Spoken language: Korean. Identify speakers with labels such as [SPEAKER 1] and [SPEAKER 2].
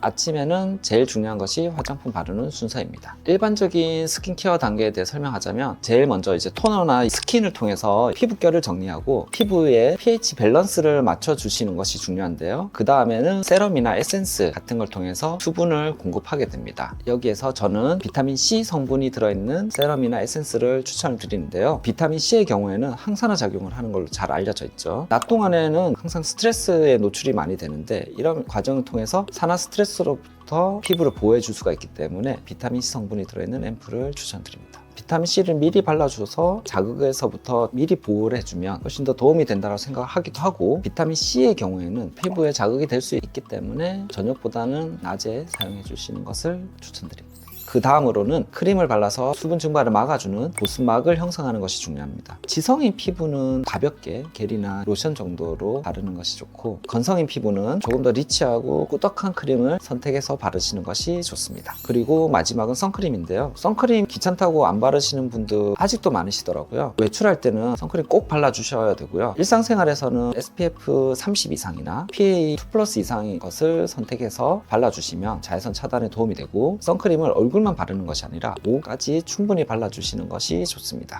[SPEAKER 1] 아침에는 제일 중요한 것이 화장품 바르는 순서입니다. 일반적인 스킨케어 단계에 대해 설명하자면 제일 먼저 이제 토너나 스킨을 통해서 피부결을 정리하고 피부의 pH 밸런스를 맞춰 주시는 것이 중요한데요. 그 다음에는 세럼이나 에센스 같은 걸 통해서 수분을 공급하게 됩니다. 여기에서 저는 비타민 C 성분이 들어있는 세럼이나 에센스를 추천을 드리는데요. 비타민 C의 경우에는 항산화 작용을 하는 걸로 잘 알려져 있죠. 낮 동안에는 항상 스트레스에 노출이 많이 되는데 이런 과정을 통해서 산화 스트레스 로부터 피부를 보호해 줄 수가 있기 때문에 비타민 C 성분이 들어있는 앰플을 추천드립니다. 비타민 C를 미리 발라줘서 자극에서부터 미리 보호를 해주면 훨씬 더 도움이 된다고 생각하기도 하고 비타민 C의 경우에는 피부에 자극이 될 수 있기 때문에 저녁보다는 낮에 사용해 주시는 것을 추천드립니다. 그 다음으로는 크림을 발라서 수분 증발을 막아주는 보습막을 형성하는 것이 중요합니다. 지성인 피부는 가볍게 겔이나 로션 정도로 바르는 것이 좋고 건성인 피부는 조금 더 리치하고 꾸덕한 크림을 선택해서 바르시는 것이 좋습니다. 그리고 마지막은 선크림인데요. 선크림 귀찮다고 안 바르시는 분들 아직도 많으시더라고요. 외출할 때는 선크림 꼭 발라주셔야 되고요. 일상생활에서는 SPF 30 이상이나 PA 2 플러스 이상인 것을 선택해서 발라주시면 자외선 차단에 도움이 되고 선크림을 얼굴만 바르는 것이 아니라 목까지 충분히 발라주시는 것이 좋습니다.